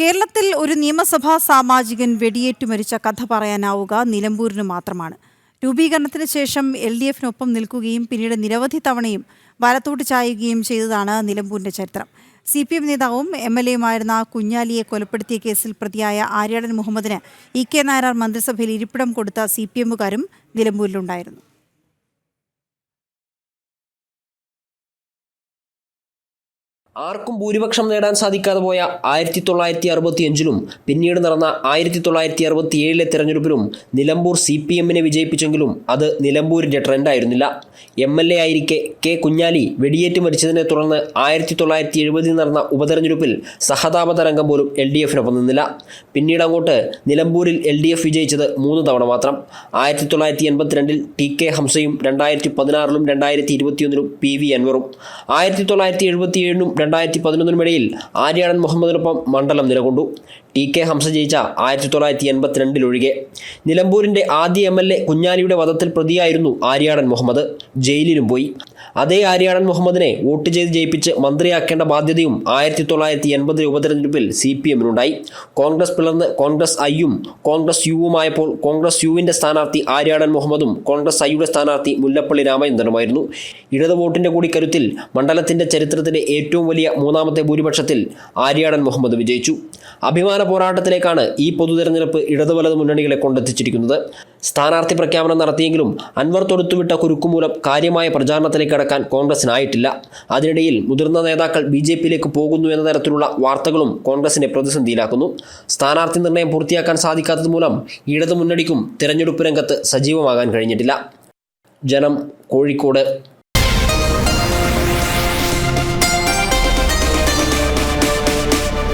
കേരളത്തിൽ ഒരു നിയമസഭാ സാമാജികൻ വെടിയേറ്റു മരിച്ച കഥ പറയാനാവുക നിലമ്പൂരിന് മാത്രമാണ്. രൂപീകരണത്തിന് ശേഷം എൽ ഡി എഫിനൊപ്പം നിൽക്കുകയും പിന്നീട് നിരവധി തവണയും വലത്തോട്ട് ചായുകയും ചെയ്തതാണ് നിലമ്പൂരിന്റെ ചരിത്രം. സി പി എം നേതാവും എം എൽ എയുമായിരുന്ന കുഞ്ഞാലിയെ കൊലപ്പെടുത്തിയ കേസിൽ പ്രതിയായ ആര്യാടൻ മുഹമ്മദിന് ഇ കെ നായനാർ മന്ത്രിസഭയിൽ ഇരിപ്പിടം കൊടുത്ത സി പി എമ്മുകാരും നിലമ്പൂരിലുണ്ടായിരുന്നു. ആർക്കും ഭൂരിപക്ഷം നേടാൻ സാധിക്കാതെ പോയ ആയിരത്തി തൊള്ളായിരത്തി അറുപത്തി അഞ്ചിലും പിന്നീട് നടന്ന ആയിരത്തി തൊള്ളായിരത്തി അറുപത്തി ഏഴിലെ തെരഞ്ഞെടുപ്പിലും നിലമ്പൂർ സി പി എമ്മിനെ വിജയിപ്പിച്ചെങ്കിലും അത് നിലമ്പൂരിന്റെ ട്രെൻഡായിരുന്നില്ല. എം എൽ എ ആയിരിക്കെ കെ കുഞ്ഞാലി വെടിയേറ്റ് മരിച്ചതിനെ തുടർന്ന് ആയിരത്തി തൊള്ളായിരത്തി എഴുപതിൽ നടന്ന ഉപതെരഞ്ഞെടുപ്പിൽ സഹതാപ തരംഗം പോലും എൽ ഡി എഫിനൊപ്പം നിന്നില്ല. പിന്നീട് അങ്ങോട്ട് നിലമ്പൂരിൽ എൽ ഡി എഫ് വിജയിച്ചത് മൂന്ന് തവണ മാത്രം. ആയിരത്തി തൊള്ളായിരത്തി എൺപത്തിരണ്ടിൽ ടി കെ ഹംസയും രണ്ടായിരത്തി പതിനാറിലും രണ്ടായിരത്തി ഇരുപത്തിയൊന്നിലും പി വി അൻവറും. ആയിരത്തി തൊള്ളായിരത്തി എഴുപത്തി ഏഴിനും രണ്ടായിരത്തി പതിനൊന്നിനുമിടയിൽ ആര്യാടൻ മുഹമ്മദിനൊപ്പം മണ്ഡലം നിലകൊണ്ടു. ടി കെ ഹംസ ജയിച്ച ആയിരത്തി തൊള്ളായിരത്തി എൺപത്തിരണ്ടിലൊഴികെ നിലമ്പൂരിന്റെ ആദ്യ എം എൽ എ കുഞ്ഞാലിയുടെ വധത്തിൽ പ്രതിയായിരുന്നു ആര്യാടൻ മുഹമ്മദ്. ജയിലിലും പോയി. അതേ ആര്യാടൻ മുഹമ്മദിനെ വോട്ട് ചെയ്ത് ജയിപ്പിച്ച് മന്ത്രിയാക്കേണ്ട ബാധ്യതയും ആയിരത്തി തൊള്ളായിരത്തി എൺപതിലെ ഉപതെരഞ്ഞെടുപ്പിൽ സി പി എമ്മിനുണ്ടായി. കോൺഗ്രസ് പിളർന്ന് കോൺഗ്രസ് ഐയും കോൺഗ്രസ് യുവുമായപ്പോൾ കോൺഗ്രസ് യുവിന്റെ സ്ഥാനാർത്ഥി ആര്യാടൻ മുഹമ്മദും കോൺഗ്രസ് ഐയുടെ സ്ഥാനാർത്ഥി മുല്ലപ്പള്ളി രാമചന്ദ്രനുമായിരുന്നു. ഇടത് വോട്ടിന്റെ കൂടി കരുത്തിൽ മണ്ഡലത്തിന്റെ ചരിത്രത്തിലെ ഏറ്റവും വലിയ മൂന്നാമത്തെ ഭൂരിപക്ഷത്തിൽ ആര്യാടൻ മുഹമ്മദ് വിജയിച്ചു. അഭിമാന പോരാട്ടത്തിലേക്കാണ് ഈ പൊതുതെരഞ്ഞെടുപ്പ് ഇടതു വലത് മുന്നണികളെ കൊണ്ടെത്തിച്ചിരിക്കുന്നത്. സ്ഥാനാർത്ഥി പ്രഖ്യാപനം നടത്തിയെങ്കിലും അൻവർ തൊടുത്തുവിട്ട കുരുക്കുമൂലം കാര്യമായ പ്രചാരണത്തിലേക്ക് കടക്കാൻ കോൺഗ്രസിനായിട്ടില്ല. അതിനിടയിൽ മുതിർന്ന നേതാക്കൾ ബി ജെ പിയിലേക്ക് പോകുന്നു എന്ന തരത്തിലുള്ള വാർത്തകളും കോൺഗ്രസിനെ പ്രതിസന്ധിയിലാക്കുന്നു. സ്ഥാനാർത്ഥി നിർണയം പൂർത്തിയാക്കാൻ സാധിക്കാത്തത് മൂലം ഇടതു മുന്നണിക്കും തിരഞ്ഞെടുപ്പ് രംഗത്ത് സജീവമാകാൻ കഴിഞ്ഞിട്ടില്ല. ജനം കോഴിക്കോട്